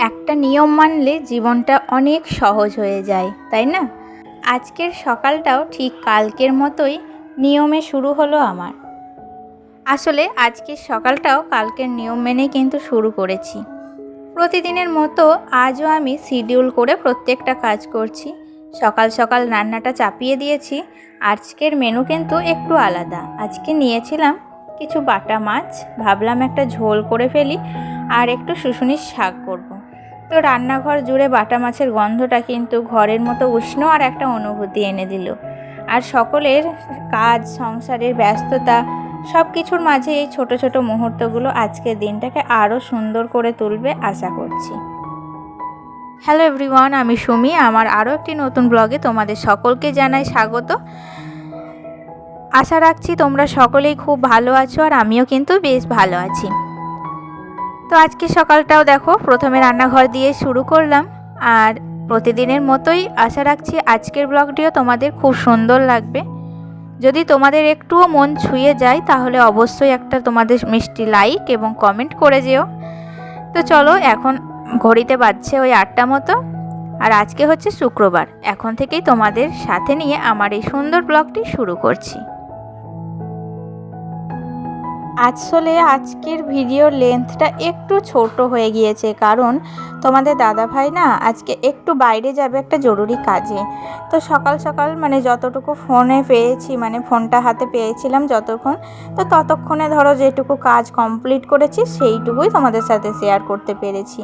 একটা নিয়ম মানলে জীবনটা অনেক সহজ হয়ে যায়, তাই না? আজকের সকালটাও ঠিক কালকের মতোই নিয়মে শুরু হলো আমার। আসলে আজকের সকালটাও কালকের নিয়ম মেনেই কিন্তু শুরু করেছি। প্রতিদিনের মতো আজও আমি শিডিউল করে প্রত্যেকটা কাজ করছি। সকাল সকাল রান্নাটা চাপিয়ে দিয়েছি। আজকের মেনু কিন্তু একটু আলাদা। আজকে নিয়েছিলাম কিছু বাটা মাছ। ভাবলাম একটা ঝোল করে ফেলি আর একটু শুশুনির শাক করব। তো রান্নাঘর জুড়ে বাটা মাছের গন্ধটা কিন্তু ঘরের মতো উষ্ণ আর একটা অনুভূতি এনে দিল। আর সকলের কাজ, সংসারের ব্যস্ততা সব কিছুর মাঝে এই ছোট ছোট মুহূর্তগুলো আজকের দিনটাকে আরও সুন্দর করে তুলবে আশা করছি। হ্যালো এভরিওয়ান, আমি সুমি। আমার আরও একটি নতুন ব্লগে তোমাদের সকলকে জানাই স্বাগত। আশা রাখছি তোমরা সকলেই খুব ভালো আছো আর আমিও কিন্তু বেশ ভালো আছি। তো আজকে সকালটাও দেখো, প্রথমে রান্নাঘর দিয়ে শুরু করলাম। আর প্রতিদিনের মতোই আশা রাখছি আজকের ব্লগটিও তোমাদের খুব সুন্দর লাগবে। যদি তোমাদের একটুও মন ছুঁয়ে যায়, তাহলে অবশ্যই একটা তোমাদের মিষ্টি লাইক এবং কমেন্ট করে যেও। তো চলো, এখন ঘড়িতে বাজছে ওই আটটা মতো। আর আজকে হচ্ছে শুক্রবার। এখন থেকেই তোমাদের সাথে নিয়ে আমার এই সুন্দর ব্লগটি শুরু করছি। আসলে আজকের ভিডিওর লেন্থটা একটু ছোট হয়ে গিয়েছে, কারণ তোমাদের দাদা ভাই না আজকে একটু বাইরে যাবে একটা জরুরি কাজে। তো সকাল সকাল মানে যতটুকু ফোনে পেয়েছি মানে ফোনটা হাতে পেয়েছিলাম যতক্ষণ, তো ততক্ষণে ধরো যেটুকু কাজ কমপ্লিট করেছি সেইটুকুই তোমাদের সাথে শেয়ার করতে পেরেছি।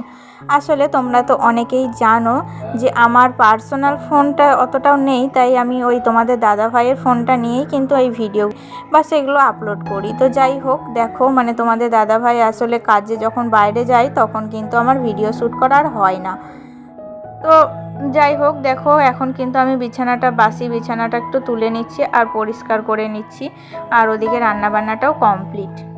আসলে তোমরা তো অনেকেই জানো যে আমার পার্সোনাল ফোনটা অতটাও নেই, তাই আমি ওই তোমাদের দাদা ভাইয়ের ফোনটা নিয়েই কিন্তু এই ভিডিও বা সেগুলো আপলোড করি। তো যাই হোক দেখো মানে তোমাদের দাদাভাই আসলে কাজে যখন বাইরে যায়, তখন কিন্তু আমার ভিডিও শ্যুট করা আর হয় না। তো যাই হোক, দেখো, এখন কিন্তু আমি বিছানাটা, বাসি বিছানাটা একটু তুলে নিচ্ছি আর পরিষ্কার করে নিচ্ছি। আর ওদিকে রান্নাবান্নাটাও কমপ্লিট।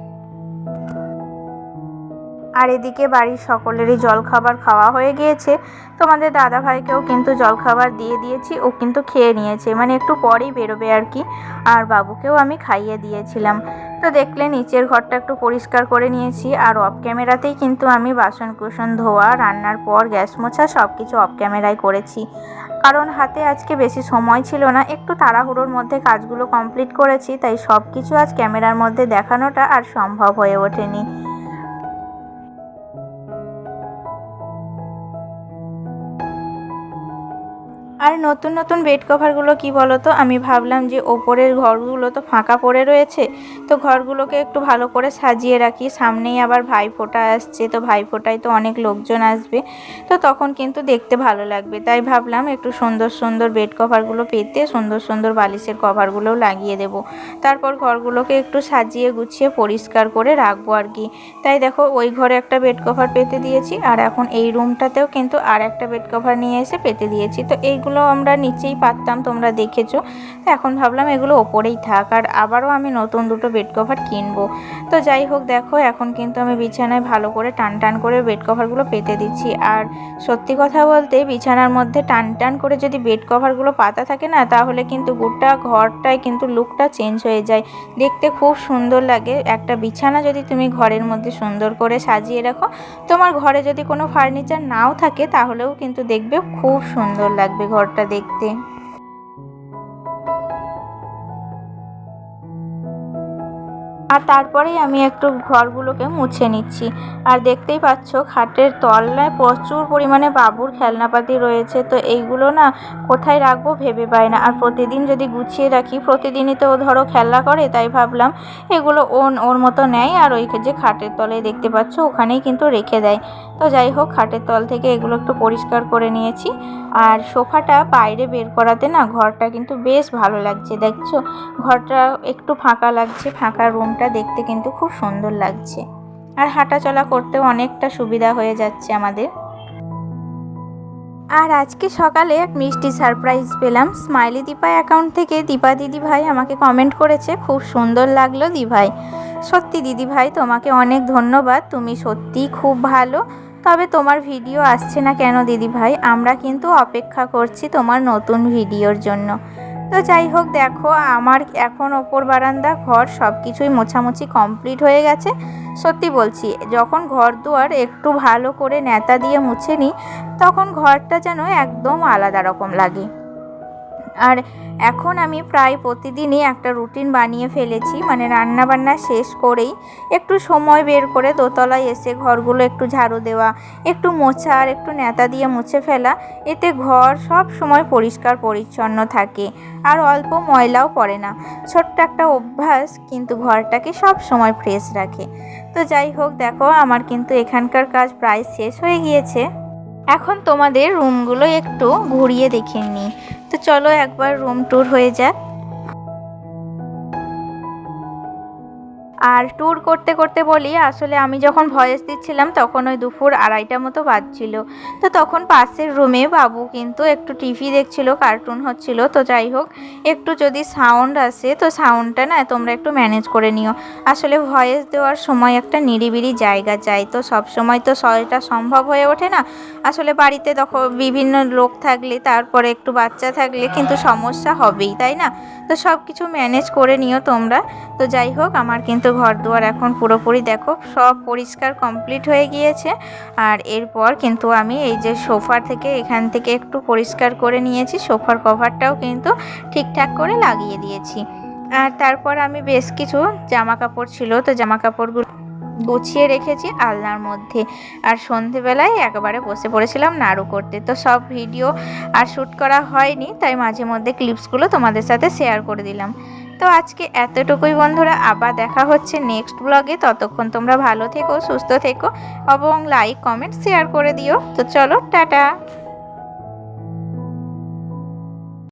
আর এদিকে বাড়ির সকলেরই জলখাবার খাওয়া হয়ে গিয়েছে। তোমাদের দাদা ভাইকেও কিন্তু জলখাবার দিয়ে দিয়েছি, ও কিন্তু খেয়ে নিয়েছে। মানে একটু পরেই বেরোবে আর কি। আর বাবুকেও আমি খাইয়ে দিয়েছিলাম। তো দেখলে নিচের ঘরটা একটু পরিষ্কার করে নিয়েছি। আর অফ ক্যামেরাতেই কিন্তু আমি বাসন কুসন ধোয়া, রান্নার পর, গ্যাস মোছা সব কিছু অফ ক্যামেরায় করেছি। কারণ হাতে আজকে বেশি সময় ছিল না। একটু তাড়াহুড়োর মধ্যে কাজগুলো কমপ্লিট করেছি, তাই সব কিছু আজ ক্যামেরার মধ্যে দেখানোটা আর সম্ভব হয়ে ওঠেনি। আর নতুন নতুন বেড কভারগুলো কি বলো তো আমি ভাবলাম যে ওপরের ঘরগুলো তো ফাঁকা পড়ে রয়েছে, তো ঘরগুলোকে একটু ভালো করে সাজিয়ে রাখি। সামনেই আবার ভাইফোঁটা আসছে, তো ভাইফোঁটায় তো অনেক লোকজন আসবে, তো তখন কিন্তু দেখতে ভালো লাগবে। তাই ভাবলাম একটু সুন্দর সুন্দর বেড কভারগুলো পেতে সুন্দর সুন্দর বালিশের কভারগুলোও লাগিয়ে দেব। তারপর ঘরগুলোকে একটু সাজিয়ে গুছিয়ে পরিষ্কার করে রাখব আর কি। তাই দেখো, ওই ঘরে একটা বেড কভার পেতে দিয়েছি, আর এখন এই রুমটাতেও কিন্তু আর একটা বেড কভার নিয়ে এসে পেতে দিয়েছি। তো এইগুলো এগুলো আমরা নিচেই পারতাম তোমরা দেখেছ। এখন ভাবলাম এগুলো ওপরেই থাক, আর আবারও আমি নতুন দুটো বেড কভার কিনবো। তো যাই হোক, দেখো, এখন কিন্তু আমি বিছানায় ভালো করে টান টান করে বেড কভারগুলো পেতে দিচ্ছি। আর সত্যি কথা বলতে, বিছানার মধ্যে টান টান করে যদি বেড কভারগুলো পাতা থাকে না, তাহলে কিন্তু গোটা ঘরটায় কিন্তু লুকটা চেঞ্জ হয়ে যায়। দেখতে খুব সুন্দর লাগে। একটা বিছানা যদি তুমি ঘরের মধ্যে সুন্দর করে সাজিয়ে রাখো, তোমার ঘরে যদি কোনো ফার্নিচার নাও থাকে, তাহলেও কিন্তু দেখবে খুব সুন্দর লাগবে ঘরটা দেখতে আর তারপরেই আমি একটু ঘরগুলোকে মুছে নিচ্ছি। আর দেখতেই পাচ্ছ খাটের তলায় প্রচুর পরিমাণে বাবুর খেলনাপাতি রয়েছে। তো এইগুলো না কোথায় রাখব ভেবে পাই না। আর প্রতিদিন যদি গুছিয়ে রাখি, প্রতিদিনই তো ধরো খেলা করে, তাই ভাবলাম এগুলো ও ওর মতো নেয়। আর ওই যে খাটের তলায় দেখতে পাচ্ছ ওখানেই কিন্তু রেখে দেয়। তো যাই হোক, খাটের তল থেকে এগুলো একটু পরিষ্কার করে নিয়েছি। আর সোফাটা বাইরে বের করাতে না ঘরটা কিন্তু বেশ ভালো লাগছে, দেখছ? ঘরটা একটু ফাঁকা লাগছে, ফাঁকা রুমটা দেখতে কিন্তু খুব সুন্দর লাগছে। আর হাঁটাচলা করতেও অনেকটা সুবিধা হয়ে যাচ্ছে আমাদের। আর আজকে সকালে এক মিষ্টি সারপ্রাইজ পেলাম। স্মাইলি দীপা অ্যাকাউন্ট থেকে দীপা দিদি ভাই আমাকে কমেন্ট করেছে, খুব সুন্দর লাগল দি ভাই সত্যি দিদি ভাই, তোমাকে অনেক ধন্যবাদ। তুমি সত্যিই খুব ভালো। তবে তোমার ভিডিও আসছে না কেন দিদি ভাই? আমরা কিন্তু অপেক্ষা করছি তোমার নতুন ভিডিওর জন্য। তো যাই হোক, দেখো আমার এখন ওপর বারান্দা, ঘর সব কিছুই মোছামুছি কমপ্লিট হয়ে গেছে। সত্যি বলছি, যখন ঘর দুয়ার একটু ভালো করে নেতা দিয়ে মুছে নিই, তখন ঘরটা যেন একদম আলাদা রকম লাগে। আর এখন আমি প্রায় প্রতিদিনই একটা রুটিন বানিয়ে ফেলেছি মানে রান্না বান্না শেষ করেই একটু সময় বের করে দোতলায় এসে ঘরগুলো একটু ঝাড়ু দেওয়া, একটু মোছা আর একটু নেতা দিয়ে মুছে ফেলা, এতে ঘর সব সময় পরিষ্কার পরিচ্ছন্ন থাকে আর অল্প ময়লাও পড়ে না। ছোট্ট একটা অভ্যাস, কিন্তু ঘরটাকে সব সময় ফ্রেশ রাখে। তো যাই হোক, দেখো আমার কিন্তু এখানকার কাজ প্রায় শেষ হয়ে গিয়েছে। এখন তোমাদের রুমগুলো একটু ঘুরিয়ে দেখে নিই। তো চলো একবার রুম ট্যুর হয়ে যাক। আর ট্যুর করতে করতে বলি, আসলে আমি যখন ভয়েস দিচ্ছিলাম তখন ওই দুপুর আড়াইটা মতো বাজছিল। তো তখন পাশের রুমে বাবু কিন্তু একটু টিভি দেখছিল কার্টুন হচ্ছিল। তো যাই হোক, একটু যদি সাউন্ড আসে, তো সাউন্ডটা না তোমরা একটু ম্যানেজ করে নিও। আসলে ভয়েস দেওয়ার সময় একটা নিরিবিলি জায়গা চাই। তো সব সময় তো সয়টা সম্ভব হয়ে ওঠে না। আসলে বাড়িতে তখন বিভিন্ন লোক থাকলে, তারপরে একটু বাচ্চা থাকলে কিন্তু সমস্যা হবেই, তাই না? তো সব কিছু ম্যানেজ করে নিও তোমরা। তো যাই হোক, আমার কিন্তু ঘর দুয়ার এখন পুরোপুরি দেখো, সব পরিষ্কার কমপ্লিট হয়ে গিয়েছে। আর এরপর কিন্তু আমি এই যে সোফার থেকে এখান থেকে একটু পরিষ্কার করে নিয়েছি, সোফার কভারটাও কিন্তু ঠিকঠাক করে লাগিয়ে দিয়েছি। আর তারপর আমি বেশ কিছু জামা কাপড় ছিল, তো জামা কাপড়গুলো গুছিয়ে রেখেছি আলনার মধ্যে। আর সন্ধেবেলায় একেবারে বসে পড়েছিলাম নাড়ু করতে। তো সব ভিডিও আর শ্যুট করা হয়নি, তাই মাঝে মধ্যে ক্লিপসগুলো তোমাদের সাথে শেয়ার করে দিলাম। তো আজকে এতটুকুই বন্ধুরা, আবার দেখা হচ্ছে নেক্সট ব্লগে ততক্ষণ তোমরা ভালো থেকো, সুস্থ থেকো এবং লাইক কমেন্ট শেয়ার করে দিও। তো চলো, টাটা।